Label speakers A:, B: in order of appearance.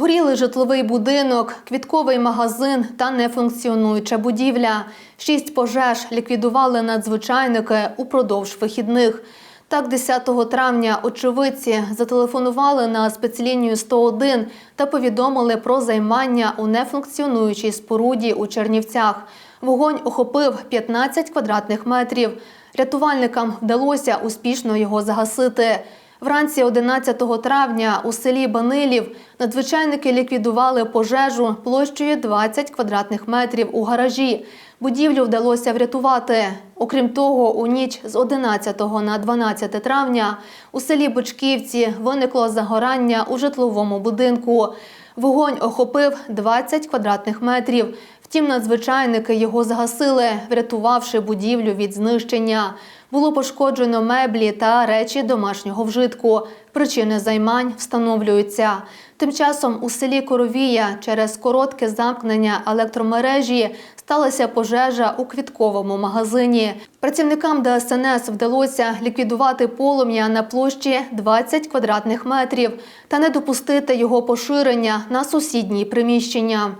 A: Горілий житловий будинок, квітковий магазин та нефункціонуюча будівля. Шість пожеж ліквідували надзвичайники упродовж вихідних. Так, 10 травня очевидці зателефонували на спецлінію 101 та повідомили про займання у нефункціонуючій споруді у Чернівцях. Вогонь охопив 15 квадратних метрів. Рятувальникам вдалося успішно його загасити. Вранці 11 травня у селі Банилів надзвичайники ліквідували пожежу площею 20 квадратних метрів у гаражі. Будівлю вдалося врятувати. Окрім того, у ніч з 11 на 12 травня у селі Бочківці виникло загорання у житловому будинку. Вогонь охопив 20 квадратних метрів. Втім, надзвичайники його загасили, врятувавши будівлю від знищення. Було пошкоджено меблі та речі домашнього вжитку. Причини займань встановлюються. Тим часом у селі Коровія через коротке замкнення електромережі сталася пожежа у квітковому магазині. Працівникам ДСНС вдалося ліквідувати полум'я на площі 20 квадратних метрів та не допустити його поширення на сусідні приміщення.